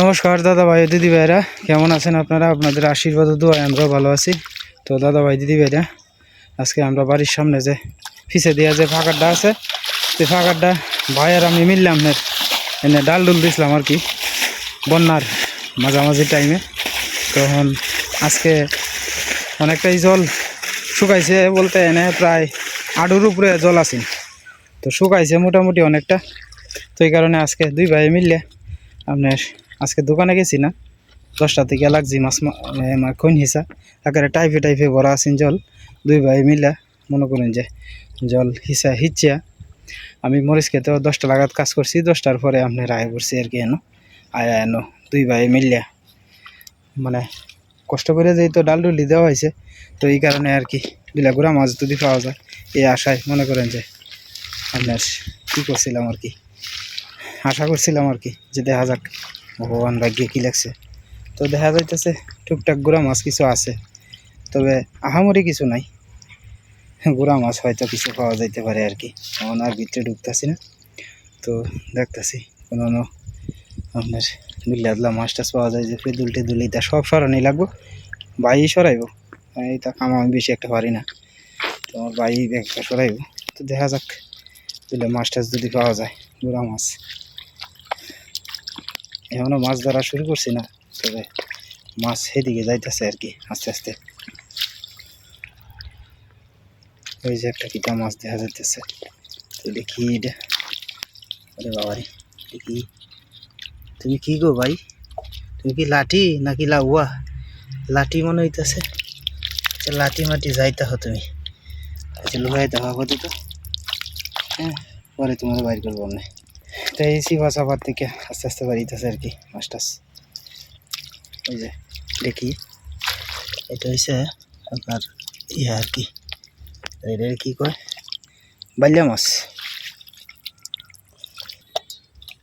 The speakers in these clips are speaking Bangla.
নমস্কার দাদা ভাই দিদি ভাইরা কেমন আছেন আপনারা? আপনাদের আশীর্বাদ ও দোয়ায় আমরাও ভালো আছি। তো দাদা ভাই দিদি ভাইরা আজকে আমরা বাড়ির সামনে যে ফিসে দেওয়া যে ফাঁকারটা আছে, সেই ফাঁকারটা ভাই আর আমি মিললাম এনে ডাল ডুল দিছিলাম আর কি, বন্যার মাঝামাঝি টাইমে তখন আজকে অনেকটাই জল শুকাইছে বলতে এনে প্রায় আডুর উপরে জল আছে। তো শুকাইছে মোটামুটি অনেকটা। তো এই কারণে আজকে দুই ভাই মিললে আপনার আজকে দোকানে গেছি না। দশটা থেকে লাগছি মাছ কোন হিসা। একেবারে টাইফে টাইফে ভরা আছেন জল। দুই ভাই মিলে মনে করেন যে জল হিসা হিচ্ছা। আমি মরিচ খেতেও দশটা লাগাত কাজ করছি, দশটার পরে আপনার আয় করছি আর কি এনো। আয়া এনো, দুই ভাই মিলিয়া মানে কষ্ট করে যেহেতু ডাল ডুলি দেওয়া হয়েছে, তো এই কারণে আর কি দুলা গুড়া মাছ যদি পাওয়া যায়, এই আশায় মনে করেন যে আপনার কী করছিলাম আর কি? আশা করছিলাম আর কি যে দেখা যাক ভগবান ভাগ্যে কী লাগছে তো দেখা যাইতেছে টুকটাক গুড়া মাছ কিছু আছে, তবে আহামরি কিছু নাই। গুড়া মাছ হয়তো কিছু পাওয়া যাইতে পারে আর কি এখন আর ভিতরে ঢুকতেছি না। তো দেখতেছি কোনো আপনার দুল্লাদলা মাছ টাছ পাওয়া যায় যে ফেদুল টেদুল এটা সব সরানি লাগবো বাই সরাইব। তা কাম আমি বেশি একটা পারি না, তো আমার বাই একটা সরাইব। তো দেখা যাক দুলে মাছ টাছ যদি পাওয়া যায়, গুড়া মাছ। এখনও মাছ ধরা শুরু করছি না, তবে মাছ সেদিকে যাইতেছে আর কি, আস্তে আস্তে। ওই যে একটা কিটা মাছ দেখা যাইতেছে। তো দেখি এটা। বাবারে, দেখি। তুমি কি গো ভাই? তুমি কি লাঠি নাকি লাউয়া? লাঠি মনে হইতেছে। আচ্ছা লাঠি মাটি যাইতে হো তুমি। আচ্ছা লুকাই দেখা তো হ্যাঁ পরে তোমার বাইর করব না তো এই সিবা সাবার থেকে আস্তে আস্তে বাড়িতেছে আর কি মাছ টাছ ওই যে, দেখি। এটা হচ্ছে আপনার ইয়ে আর কি এটা কি কয়? বাল্যা মাছ।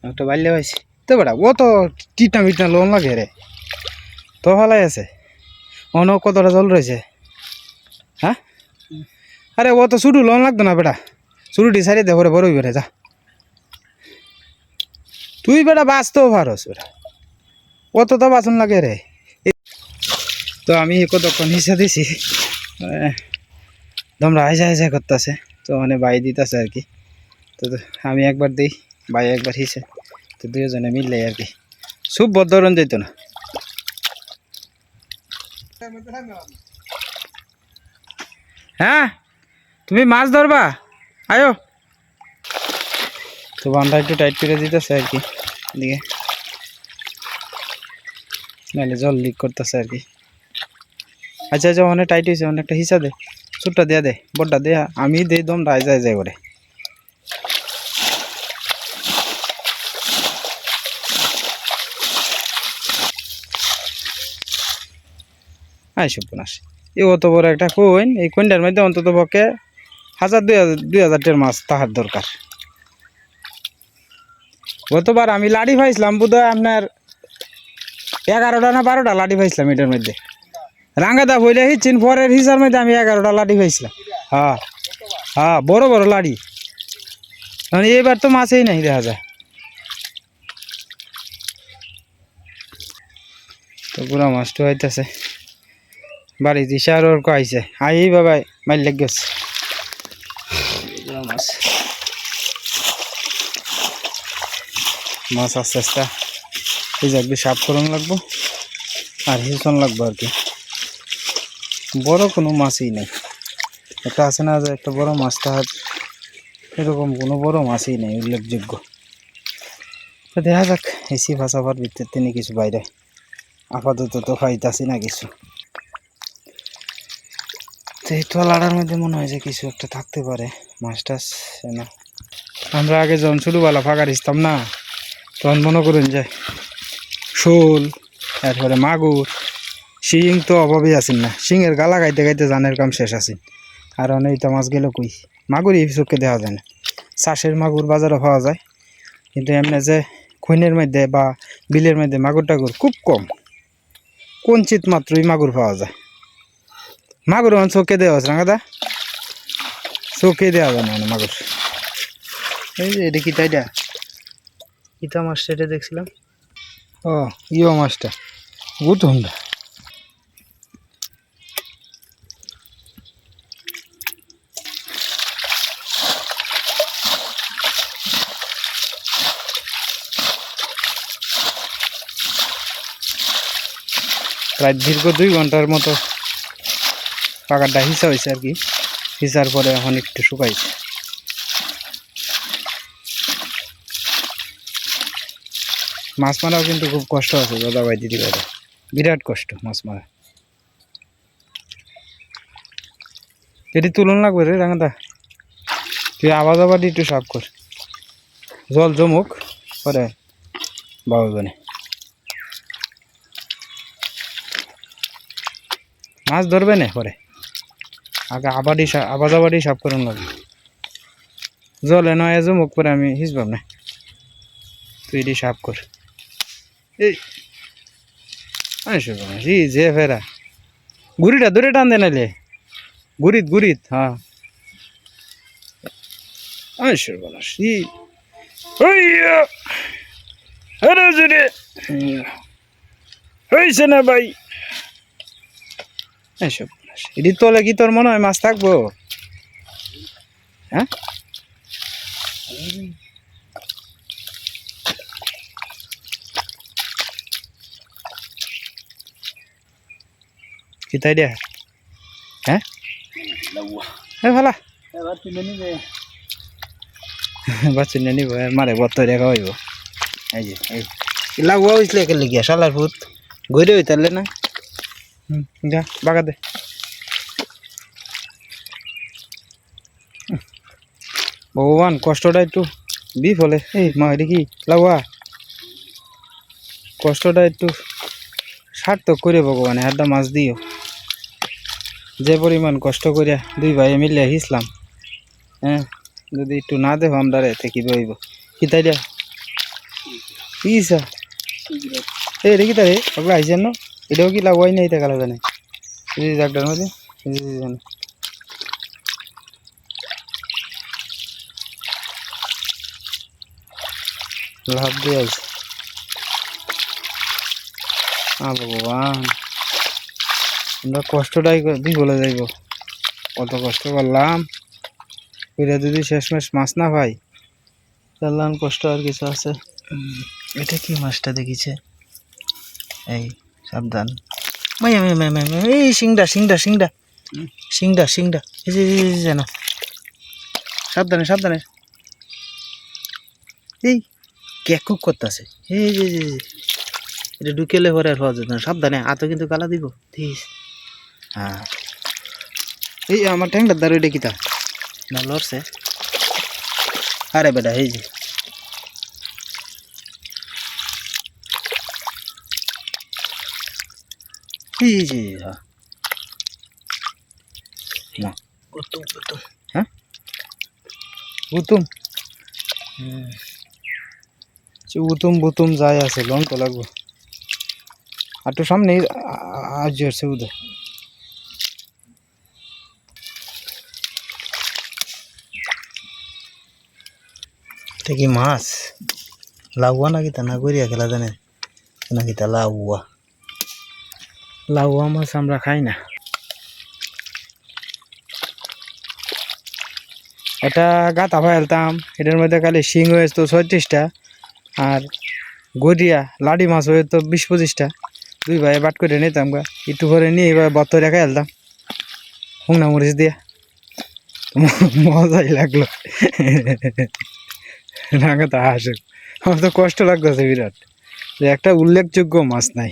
একটা বাল্যা পাইছি তো বেটা, ও তো টিটনা মিটনা লোন লাগে রে। তো ভালাই আছে। অন্য কতটা জল রয়েছে? হ্যাঁ? আরে ও তো শুধু লোন লাগতো না বেটা। শুরুটি সারিয়ে দে, পরে বড়ই বেড়ে যা। তুই বেটা বাঁচতেও পারস বেটা। কত তো বাঁচন লাগে রে। তো আমি কতক্ষণ হিসা দিছি আহ, তোমরা আইসা আইসা করতেছে তো মানে বাই দিতেছে আর কি। তো আমি একবার দিই বাই একবার হিসে তো দুজনে মিললে আর কি। খুব বদরণ যেত না। হ্যাঁ? তুমি মাছ ধরবা? আয়ো। তো বান্ধা একটু টাইট করে দিতেছে আর কি, এদিকে। নাহলে জল লিক করতেছে আর কি। আচ্ছা আচ্ছা অনেক টাইট হয়েছে অনেকটা হিসা দে, সুটটা দেয়া দে বড়টা দেয়া, আমি দেই দম, রায় যায় যায় করে। আই সব্যনাশ এই অত বড় একটা কোন এই কোনটার মধ্যে অন্তত পক্ষে হাজার, দুই হাজার দুই হাজার টের মাছ তাহার দরকার। গতবার আমি লাড়ি পাইছিলাম বোধহয় আপনার এগারোটা না বারোটা লাঠি পাইছিলাম এটার মধ্যে। রাঙ্গাদা বইলে হিচ্ছিন পরের হিসার মধ্যে আমি এগারোটা লাঠি পাইছিলাম হ্যাঁ হ্যাঁ বড় বড় লাড়ি। মানে এবার তো মাছেই নাই, দেখা যায়। তো পুরা মাছটা হইতেছে বাড়ি দিশা আর ওর আইছে আই বাবা মাইল লেগ গেছে পুরা মাছ মাছ আস্তে আস্তে এই যাক সাফ করন লাগবো আর হিসন লাগবো আর কি। বড় কোনো মাছই নেই। একটা আছে না যে একটা বড় মাছ তাহার এরকম কোনো বড় মাছই নেই, উল্লেখযোগ্য। তো দেখা যাক, এসি ভাষাবার ভিতর তিনি কিছু বাইরে। আপাতত তো খাইতাছি না কিছু। তো এই তলাটার মধ্যে মনে হয় যে কিছু একটা থাকতে পারে, মাছ টাছ না আমরা আগে জন যখন ছোটোবেলা ফাঁকা দিতাম না তখন মনে করেন যে শোল তারপরে মাগুর, শিং তো অভাবেই আছেন না। শিঙের গালা গাইতে গাইতে জানের কাম শেষ আছেন আর অনেকটা মাছ গেল কই? মাগুরই চোখকে দেওয়া যায় না। চাষের মাগুর বাজারে পাওয়া যায়। কিন্তু এমনি যে খৈনের মধ্যে বা বিলের মধ্যে মাগুর টাগুর খুব কম। কঞ্চিত মাত্রই মাগুর পাওয়া যায়। মাগুর এখন চোখে দেওয়া আছে দাদা চোখে দেওয়া যায় না মানে মাগুর। এই যে এটা কিতা এটা কিতা মাছ এটা দেখছিলাম। ও ইয়ো মাছটা। গুতুমটা প্রায় দীর্ঘ দুই ঘণ্টার মতো পাকারটা হিসা হয়েছে আর কি। হিসার পরে এখন একটু শুকাইছে। মাছ মারাও কিন্তু খুব কষ্ট আছে দাদা ভাই দিদি ভাইরা বিরাট কষ্ট মাছ মারা। এটি তুলন লাগবে রে রাঙাদা, তুই আবার আবার একটু সাফ কর। জল জমুক, পরে বাবু মাছ ধরবে না পরে। আগে আবারই আবাজ আবারই সাফ করুন লাগবে জলে নয় জমুক, পরে আমি হিসবাব না। তুই এটি সাফ কর। এই। গুড়িটা দূরে টান দে নাইলে। গুড়িত গুড়িত হ্যাঁ। বলাস ই হয়েছে না ভাই। এটি তলে কি তোর মনে হয় মাছ থাকব? হ্যাঁ? কি তাই দিয়া হ্যাঁ ভালা বাচ্চা নিয়ে নিব মারে বত্তর রেখা হইব এই যে এই লাগবো হয়েছিল একে লিখিয়া শালার ফুট গইরে হইতারলে না হুম যা বাগা দে ভগবান কষ্টটা একটু বিফলে এই মা কি লাগবা কষ্টটা একটু সার্থক করে ভগবান একটা মাছ দিও যে পরিমাণ কষ্ট করিয়া দুই ভাই মিলে হিসলাম হ্যাঁ? যদি একটু না দেবো আমরা রে কি বইব কি তাই এই রে? কি তাই ওগুলো আইসেন না? এটাও কি না এটা কালা জানে? এই যে জাগটার মধ্যে লাভ দিয়ে আইসে আ, ভগবান। আমরা কষ্টটাই বলে যাইব? কত কষ্ট করলাম। ওইটা যদি শেষমেশ মাছ না পাই তাহলে কষ্ট আর কিছু আছে। এটা কি মাছটা দেখিছে? এই সাবধান। এই সিংডা সিংডা সিংডা সিংডা সিংডা এই যে এই যে, এই যে জানো। সাবধানে সাবধানে। এই ক্যাকুক করতেছে? এই যে। এটা ঢুকেলে পরে আর হওয়া যেত না। সাবধানে হাতও কিন্তু কালা দিব। দিস হ্যাঁ এই আমার ট্যাংটার দ্বারা এটা কিতা না লড়ছে আরে বেটা এই যে এই যে হ্যাঁ না গুতুম গুতুম হ্যাঁ গুতুম হুম উতুম বুতুম যাই আছে লোন তো লাগবো আর তো সামনে আজ জোরছে উদয় এটা কি মাছ লাউয়া নাকি তা না করিয়া খেলা জানে নাকি তা লাউয়া লাউয়া মাছ আমরা খাই না এটা গাতা ফেলতাম এটার মধ্যে খালি শিং হয়েছে ছয়ত্রিশটা আর গড়িয়া লাডি মাছ হয়ে তো বিশ পঁচিশটা দুই ভাই বাট করে নিতাম গা একটু করে নিয়ে এবার বত্তর রেখে ফেলতাম হুংনা মরিচ দিয়া মজাই লাগল রাঙা তা হাসে। আমার তো কষ্ট লাগতেছে বিরাট। যে একটা উল্লেখযোগ্য মাছ নাই।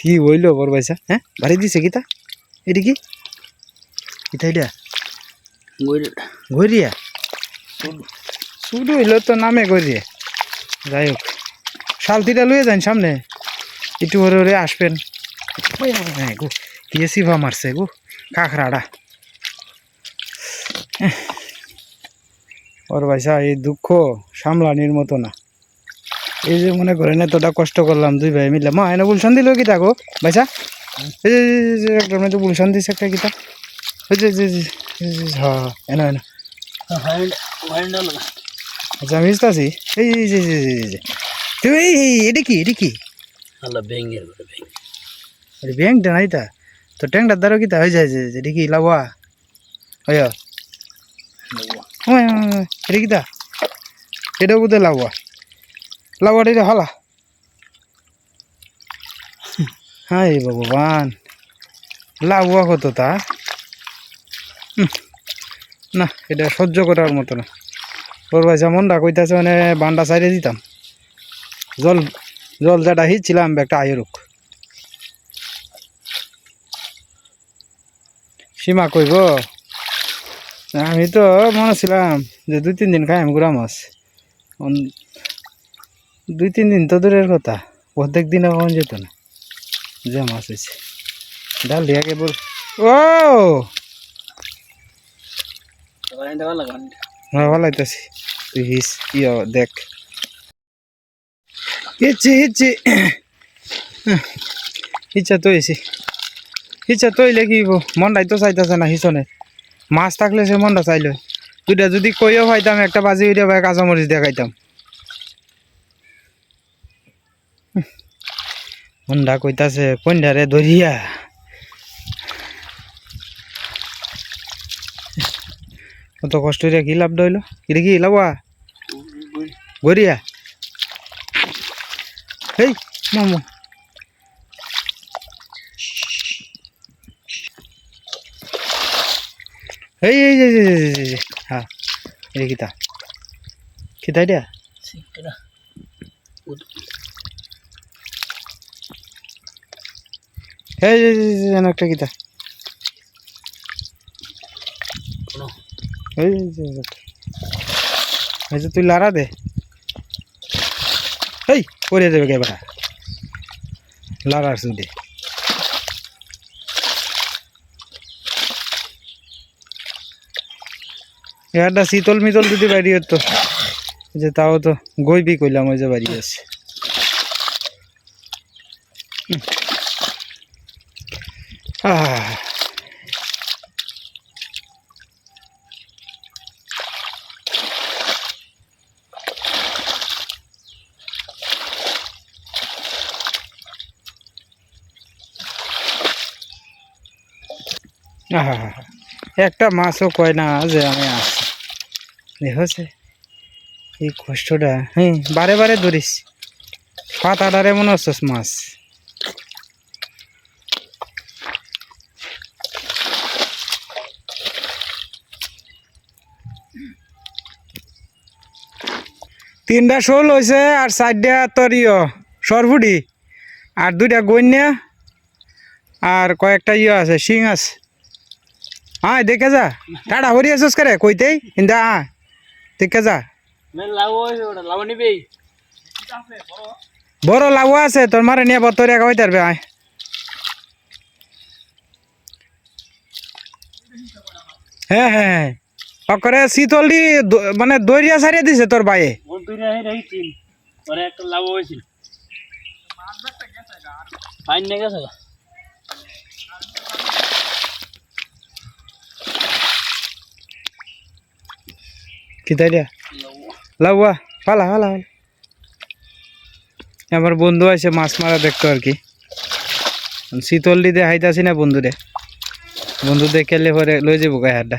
কি হইল বড় পয়সা হ্যাঁ? বাড়ি দিছে কিতা এটি কি? কিতা এটা? গড়িয়া? শুধু হইল তো নামে গড়িয়া। যাই হোক। শালতিটা লুয়ে যান সামনে। একটু ওরে ওরে আসবেন। হ্যাঁ গো কি সিভা মারছে গো। কাঁকড়াটা। ওর ভাইসা এই দুঃখ সামলানির মতো না এই যে মনে করেন এতটা কষ্ট করলাম দুই ভাই মিলে মা এনে বুলশন দিল কি গো ভাইসা এই যে- যে একটার মধ্যে বুলশন দিছে একটা কিতা এই যে হ্যাঁ হ্যাঁ, এনো এনো আচ্ছা আমি বুঝতেছি এই যে এই এটা কি এটা কি ব্যাংকটা নাই তা তো ট্যাংটার দ্বারা কিতা হয়ে যায় যে এটা কি লাভা হয় ওই, এটা কোথায় লাভা লাভাটা এটা হলা। হাই ভগবান। লাভা কত তা? না এটা সহ্য করার মতো না। ওর ভাই যেমনটা কইতাছে মানে বান্ডা সাইডে দিতাম। জল জল যেটা হিচ্ছিলাম একটা আয়ুরুক সীমা কইব? আমি তো মনে ছিলাম যে দুই তিন দিন খাই আমি গুড়া মাছ। দুই তিন দিন তো দূরের কথা প্রত্যেক দিন এখন যেত না। যে মাছ হয়েছে। ডাল দিয়া কেবল ও! হ্যাঁ ভালো হইতাছি তুই হিস ইয় দেখ। ইচ্ছে ইচ্ছে। ইচ্ছা তো হয়েছে। ইচ্ছা তো হইলে কি হইবো? মনটাই তো চাইতেছে না হিসনে। মাছ থাকলে সে মনটা চাইলে। দুইটা যদি কইও পাইতাম একটা বাজি উঠে ভাই কাঁচামরিচ দিয়ে খাইতাম। মনটা কইতাছে পন্ডারে ধরিয়া কত কষ্ট রে কি লাভ দইল এটা কি লাভা গরিয়া হেই, মামু। এই এই যে, হ্যাঁ এটা কিতা কিতা এটা এই যেন একটা কিতা এই এই যে তুই লারা দে এই করে দেবে কে বেটা লারার সুদে একটা শীতল মিতল যদি বাড়ি হতো যে তাও তো গইবি কইলাম, ওই যে বাড়ি আছে। একটা মাছও কয় না যে আমি আসছি এই কষ্টটা। হ্যাঁ বারে বারে ধরিস। পাতাটারে মনে হচ্ছে মাছ। তিনটা শোল হয়েছে আর চারটা তোর ইয় সরফুটি আর দুইটা গন্যা আর কয়েকটা ইয়ে আছে, শিং আছে। হ্যাঁ দেখে যা। টাটা, হরি আছিস করে কইতেই কিন্তু হ্যাঁ হয়েছে নিবি বড় লাভ আছে তোর মারে নিয়ে বতরে একা হইতে পারবে আয়। হ্যাঁ হ্যাঁ হ্যাঁ। অকরে শীতল দি মানে দরিয়া সারিয়ে দিছে তোর বাইয়ে একটা লাভ হয়েছিল। ফাইন নিয়ে কি তাই রে লাউয়া ফালা ফালা আমার বন্ধু আছে, মাছ মারা দেখতো আর কি। শীতল দিতে হাইতাছি না বন্ধুরে বন্ধু দেখলে পরে লই যাব গায়ে হাড্ডা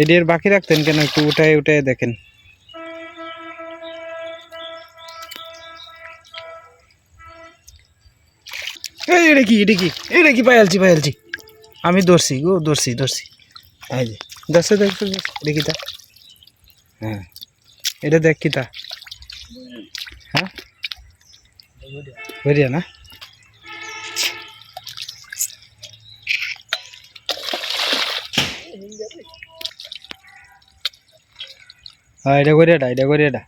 এটির বাকি রাখতেন কেন, একটু উঠাই উঠাই দেখেন। এই এটা কি এটা কি? এটা কি পাইলছি পাইলছি আমি ধরছি গো ধরছি ধরছি। এই যে দেখছ দেখছ। দেখি তা হ্যাঁ এটা দেখ কি তা হ্যাঁ? বরিয়া না? এটা করিয়াটা এটা করিয়াটা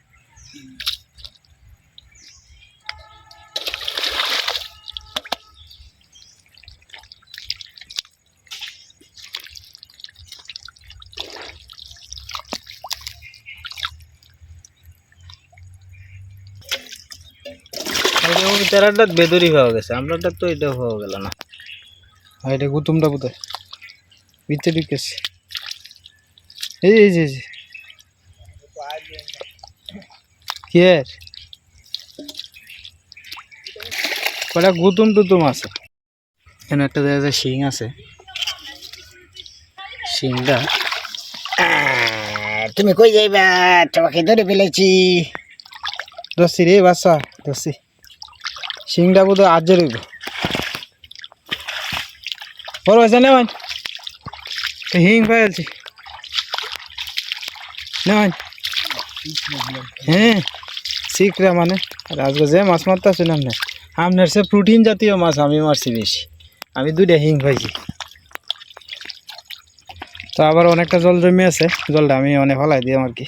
তেরাটা বেদরি হয়ে গেছে আমরাটা তো এটা হয়ে গেল না। হ্যাঁ এটা গুতুমটা বোধহয়। ভিতরে ঢুকেছে। এই এই যে যে। কটা গুতুম টুতুম আছে? এখানে একটা দেখা যায় শিং আছে। শিংটা। তুমি কই যাইবা? তোমাকে ধরে ফেলেছি। দোষী রে বাচ্চা দোষী শিংটা বোধ আজ রইব বড় হয়েছে নেওয়ান হিং পাইছি নেওয়ান হ্যাঁ শিখরা মানে। আর আজকে যে মাছ মারতে আছেন আপনার আপনার সে প্রোটিন জাতীয় মাছ আমি মারছি বেশি। আমি দুইটা হিং পাইছি। তো আবার অনেকটা জল জমে আছে। জলটা আমি অনেক ফলাই দিই আর কি।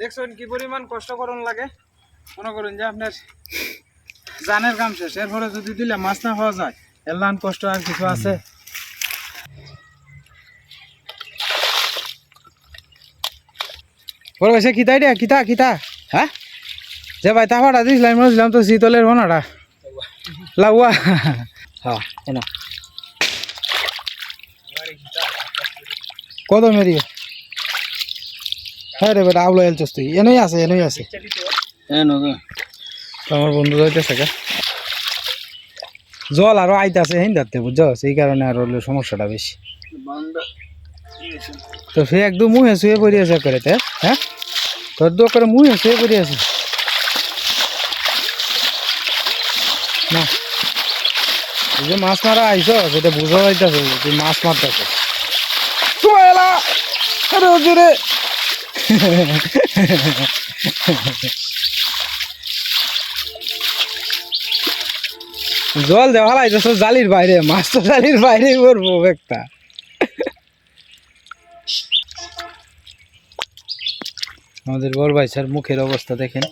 দেখছেন কি পরিমাণ কষ্ট করুন লাগে? মনে করুন যে আপনার জানের কাম শেষ। এরপরে যদি দিলে মাছ না পাওয়া যায় এলান কষ্ট আর কিছু আছে? বড় ভাই কিতা দিয়া কিতা কিতা? হ্যাঁ? যে ভাই তাহাটা দিছিলাম মনে দিলাম তো শীতলের বনাটা। লাউয়া। হ্যাঁ কত মেরিয়ে হ্যাঁ রে বেটা আউলো এলচস তুই। এনেই আছে এনেই আছে। হ্যাঁ আমার বন্ধু যাইতেছে গা। জল আরও আইতাছে হেন যাতে বুঝছ সেই কারণে আর হলো সমস্যাটা বেশি। তো সে একদম মুহে শুয়ে পড়ে আছে করে তে হ্যাঁ? তোর দো করে মুহে শুয়ে পড়ে আছে। না। যে মাছ মারা আইছো সেটা বুঝা যাইতেছে তুই মাছ মারতেছে আরে জোরে জল দেওয়া লাইতেছে জালির বাইরে, মাছ তো জালির বাইরেই পড়ব একটা। আমাদের বড় ভাই স্যার মুখের অবস্থা দেখেন।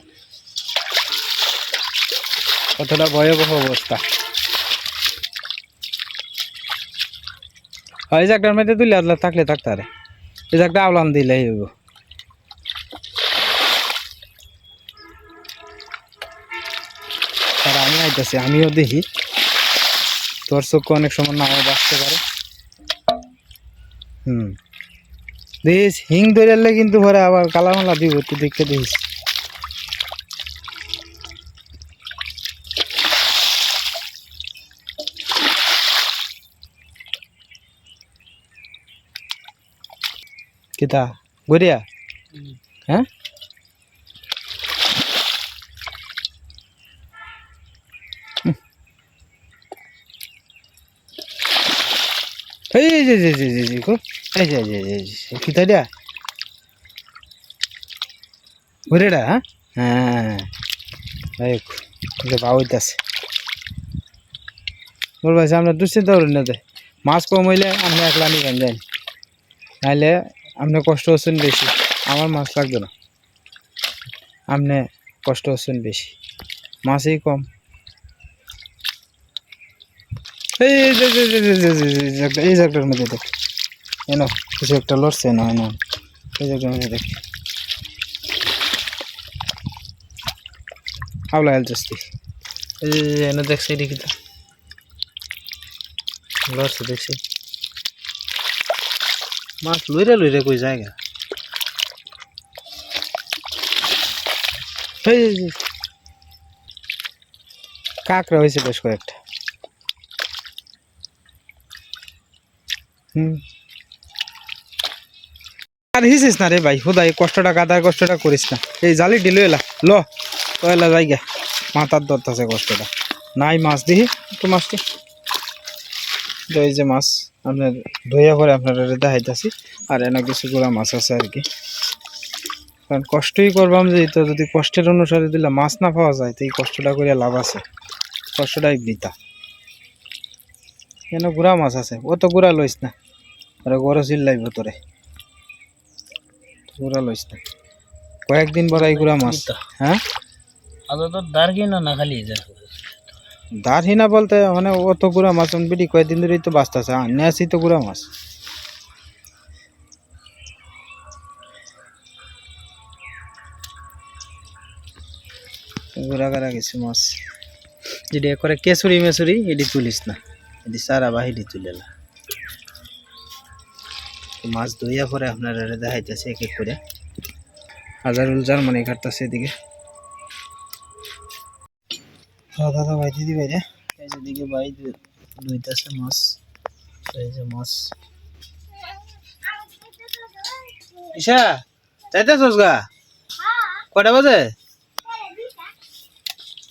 কতটা ভয়াবহ অবস্থা। হয় এই জায়গাটার মধ্যে তুলে আদলা থাকলে থাকতে আরে একটা আওলান দিলে হইব। আর আমি আইতেছি, আমিও দেখি। তোর চোখ অনেক সময় নাও বাঁচতে পারে। হুম। দেখিস, হিং ধরে কিন্তু ভরে আবার কালামালা দিব তুই দেখতে দেখিস। কিতা গড়িয়া হ্যাঁ এই যে যে যে যে যে এই যে যে যে কিতা দিয়া গড়িয়াটা হ্যাঁ হ্যাঁ এই যে বাউইতাছে বলবা আমরা দুশ্চিন্তা করেন না মাছ কম হইলে আপনি একলা নিবেন যাই নাহলে আপনি কষ্ট হচ্ছেন বেশি আমার মাছ লাগবে না আপনি কষ্ট হচ্ছেন বেশি মাছই কম এই জায়গাটার মধ্যে দেখ এনো কিছু একটা লড়ছে না এনো এই জায়গাটার মধ্যে দেখ হাওলা এই যে দেখছি এদিকে তো লড়ছে দেখছি মাছ লইরে লইরে কই জায়গা এই যে- যে। কাঁকড়া হয়েছে বেশ কয়েকটা। আর হিসিস না রে ভাই, হুদাই, কষ্টটা গাদার কষ্টটা করিস না। এই জালি ডিলো এলা, ল। এলা জায়গা মাথার দরদ আছে কষ্টটা। নাই মাছ দিহি, একটু মাছটি তো এই যে মাছ আপনার ধইয়া করে আপনারা দেখাইতেছি। আর এনে কিছু গুড়া মাছ আছে আর কি। কারণ কষ্টই করবাম যে তো যদি কষ্টের অনুসারে দিলে মাছ না পাওয়া যায় তো এই কষ্টটা করে লাভ আছে। কষ্টটাই বৃথা। কেন গুড়া মাছ আছে ও তো গুড়া লইস না। ওরা গরো চিল্লাইব তোরে। গুড়া লইস না। কয়েকদিন পর এই গুড়া মাছ। হ্যাঁ? আদা তো দার্গি না না খালি যা? দারহিনা বলতে মানে ও তো গুড়া মাছ বিডি কয়েকদিন ধরেই তো বাঁচতেছে আনে তো গুড়া মাছ। গুড়া করা গেছে মাছ। যেটি করে কেসুরি মেসুরি এটি তুলিস না। এটি সারা বাহিরি তুলে মাছ ধুইয়া পরে আপনার দেখাইতেছে এক এক করে। হাজারুল জার্মানি কাটতেছে এদিকে। হ্যাঁ দাদা ভাই দিদি ভাই রে। এই যে দিকে ভাই দুইটাছে মাছ। এই যে মাছ। ঈশা যাইতেছস গা? কয়টা বাজে?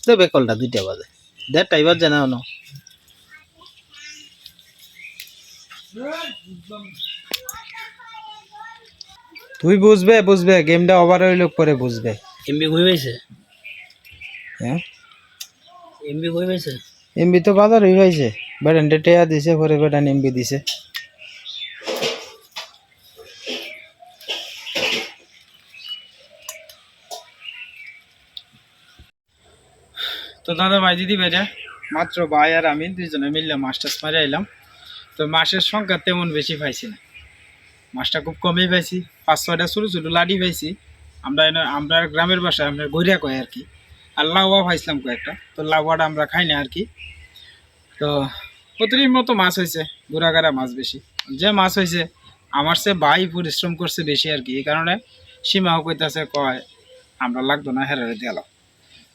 দেবে কলটা দুইটা বাজে। দেড়টাই বাজে না অনো তুই বুঝবে বুঝবে গেমটা ওভার হইল পরে বুঝবে। এমবি পাইছে হ্যাঁ? এমবি কই পাইছে এমবি তো বাজার হয়ে পাইছে টেয়া দিছে পরে বেটান এমবি দিছে। তো দাদা ভাই দিদি ভাইরা মাত্র ভাই আর আমি দুইজনে মিললে মাস্টার্স মারে আইলাম। তো মাসের সংখ্যা তেমন বেশি পাইছি না। মাছটা খুব কমই পাইছি। পাঁচ ছয়টা ছোটো ছোটো লাডি পাইছি। আমরা আমরা গ্রামের বাসায় আমরা গইরা কয় আর কি। আর লাউয়া পাইছিলাম কয়েকটা। তো লাউয়াটা আমরা খাই না আর কি। তো প্রতিদিন মতো মাছ হয়েছে গুড়াগাড়া মাছ বেশি। যে মাছ হয়েছে আমার সে ভাই পরিশ্রম করছে বেশি আর কি। এই কারণে সীমাও কইতাছে, কয়, আমরা লাগতো না, হেরারে গেল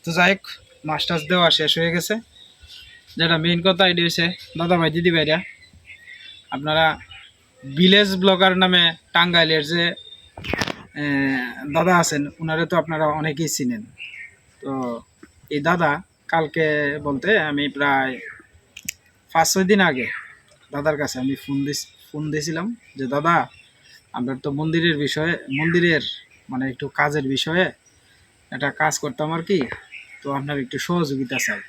তো যাই হোক, মাছ টাছ দেওয়া শেষ হয়ে গেছে। যেটা মেইন কথা, এটি হয়েছে দাদা ভাই দিদি ভাইরা আপনারা ভিলেজ ব্লগার নামে টাঙ্গাইলের যে দাদা আছেন ওনারা তো আপনারা অনেকেই চিনেন। তো এই দাদা কালকে বলতে আমি প্রায় পাঁচ, ছয় দিন আগে দাদার কাছে আমি ফোন দিস, ফোন দিয়েছিলাম যে, দাদা, আমরা তো মন্দিরের বিষয়ে, মন্দিরের মানে একটু কাজের বিষয়ে একটা কাজ করতাম আর কি, তো আপনার একটু সহযোগিতা চাই।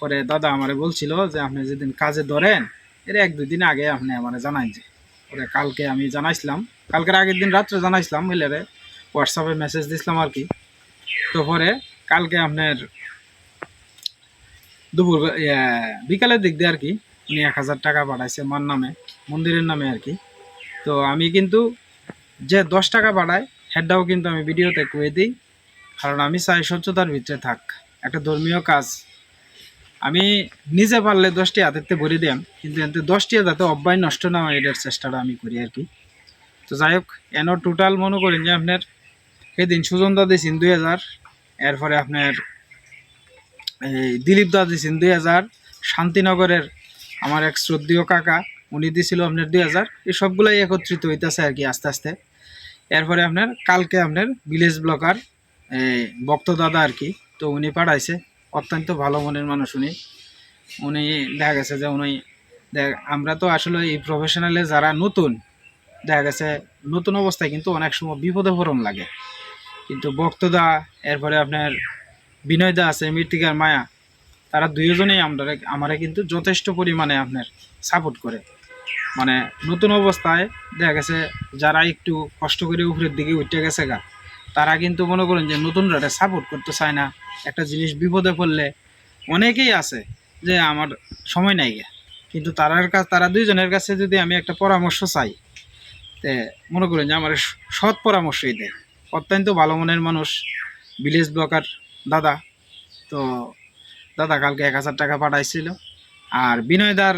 পরে দাদা আমারে বলছিল যে, আপনি যেদিন কাজে ধরেন, এর এক, দুই দিন আগে আপনি আমারে জানাই যে। পরে কালকে আমি জানাইছিলাম, কালকের আগের দিন রাত্রে জানাইছিলাম মিলেরে হোয়াটসঅ্যাপে মেসেজ দিছিলাম আর কি। তো পরে কালকে আপনার দুপুর বিকালের দিক দিয়ে আর কি, উনি এক হাজার টাকা পাঠাইছে মার নামে, মন্দিরের নামে আর কি। তো আমি কিন্তু যে দশ টাকা পাঠায় হেডটাও কিন্তু আমি ভিডিওতে কয়ে দিই। কারণ আমি চাই স্বচ্ছতার ভিতরে থাক, একটা ধর্মীয় কাজ। আমি নিজে পারলে দশটি হাতেরতে ভরে দিয়াম কিন্তু এতে দশটি যাতে অব্যয় নষ্ট না হয়, এটার চেষ্টাটা আমি করি আর কি। তো যাই হোক, এন টোটাল মনে করেন যে আপনার সেদিন সুজন দা দিয়েছেন দুই হাজার, এরপরে আপনার এই দিলীপ দা দিয়েছেন দুই হাজার, শান্তিনগরের আমার এক শ্রদ্ধীয় কাকা, উনি দিয়েছিল আপনার দুই হাজার, এই সবগুলাই একত্রিত হইতেছে আর কি আস্তে আস্তে। এরপরে আপনার কালকে আপনার ভিলেজ ব্লকার ভক্ত দাদা আর কি, তো উনি পাঠাইছে, অত্যন্ত ভালো মনের মানুষ উনি। উনি দেখা গেছে যে উনি দেখ, আমরা তো আসলে এই প্রফেশনালে যারা নতুন, দেখা গেছে নতুন অবস্থায় কিন্তু অনেক সময় বিপদে পরম লাগে। কিন্তু ভক্তদা এরপরে আপনার বিনয়দা আছে, মৃত্তিকার মায়া, তারা দুইজনেই আমরা আমারে কিন্তু যথেষ্ট পরিমাণে আপনার সাপোর্ট করে। মানে নতুন অবস্থায় দেখা গেছে যারা একটু কষ্ট করে উপরের দিকে উঠে গেছে গা, তারা কিন্তু মনে করেন যে নতুন নতুনরা সাপোর্ট করতে চায় না। একটা জিনিস বিপদে পড়লে অনেকেই আছে যে আমার সময় নাই গে, কিন্তু তারার কাছ তারা দুইজনের কাছে যদি আমি একটা পরামর্শ চাই, তে মনে করেন যে আমার সৎ পরামর্শই দেয়। অত্যন্ত ভালো মনের মানুষ ভিলেজ ব্লকার দাদা। তো দাদা কালকে এক হাজার টাকা পাঠাইছিল। আর বিনয়দার,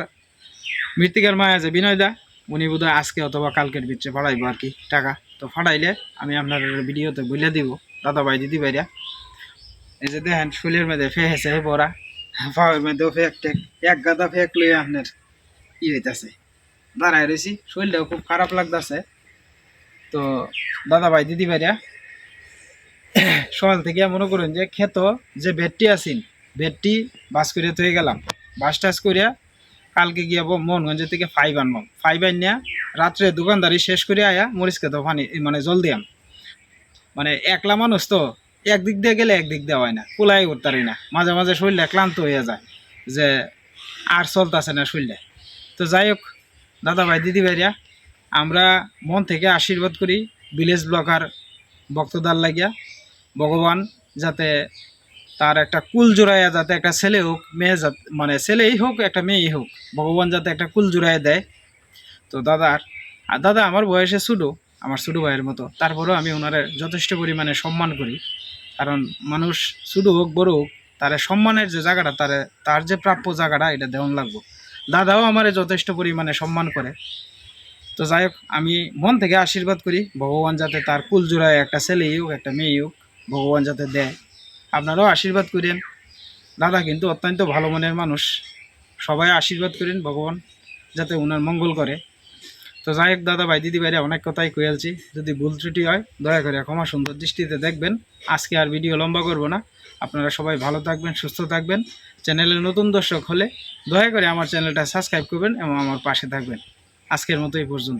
মৃত্তিকার মায়া আছে বিনয়দা, উনি বোধহয় আজকে অথবা কালকের ভিতরে পাঠাইবো আর কি টাকা। তো পাঠাইলে আমি আপনার ভিডিওতে বলে দিব দাদা ভাই দিদি ভাইরা এই যে দেখেন ফুলের মধ্যে ফেহেছে বড়া। পাওয়ার মধ্যেও ফেক টেক, এক গাদা ফেক লই আপনার ই হইতাছে। দাঁড়ায় রয়েছি শরীরটাও খুব খারাপ লাগতেছে। তো দাদা ভাই, দিদি ভাইরা, সকাল থেকে মনে করুন যে খেত, যে ভেটটি আছেন, ভেটটি বাস করিয়া থয়ে গেলাম। বাস টাস করিয়া কালকে গিয়ে মোহনগঞ্জ থেকে ফাইভ আনবাম ফাইভ আনিয়া রাত্রে দোকানদারি শেষ করে আয়া মরিচ খেতে পানি মানে জল দিয়াম। মানে একলা মানুষ তো, একদিক দিয়ে গেলে একদিক দিয়ে হয় না কুলাই উঠতারি না। মাঝে মাঝে শরীরটা ক্লান্ত হয়ে যায়, যে আর চলতেছে না শুনলে তো যাই হোক, দাদা ভাই, দিদি ভাইরা আমরা মন থেকে আশীর্বাদ করি ভিলেজ ব্লকার ভক্তদার লাগিয়া। ভগবান যাতে তার একটা কুল জোড়াইয়া যাতে একটা ছেলে হোক, মেয়ে মানে ছেলেই হোক, একটা মেয়েই হোক, ভগবান যাতে একটা কুল জোড়াইয়া দেয়। তো দাদার, আর দাদা আমার বয়সে ছোটো, আমার ছোটো ভাইয়ের মতো, তারপরেও আমি ওনারে যথেষ্ট পরিমাণে সম্মান করি। কারণ মানুষ ছোটো হোক, বড় হোক, তার সম্মানের যে জায়গাটা, তার তার যে প্রাপ্য জায়গাটা, এটা দেওয়ান লাগবো। দাদাও আমারে যথেষ্ট পরিমাণে সম্মান করে। তো যাই হোক, আমি মন থেকে আশীর্বাদ করি, ভগবান যাতে তার কুল জোড়ায় একটা ছেলেই হোক, একটা মেয়ে হোক, ভগবান যাতে দেয়। আপনারাও আশীর্বাদ করেন। দাদা কিন্তু অত্যন্ত ভালো মনের মানুষ। সবাই আশীর্বাদ করেন ভগবান যাতে ওনার মঙ্গল করে। তো যাই হোক, দাদা ভাই, দিদি ভাইরা, অনেক কথাই কয়েলছি যদি ভুল ত্রুটি হয়, দয়া করে ক্ষমা সুন্দর দৃষ্টিতে দেখবেন। আজকে আর ভিডিও লম্বা করব না। আপনারা সবাই ভালো থাকবেন, সুস্থ থাকবেন। চ্যানেলে নতুন দর্শক হলে দয়া করে আমার চ্যানেলটা সাবস্ক্রাইব করবেন এবং আমার পাশে থাকবেন। আজকের মতো এই পর্যন্ত।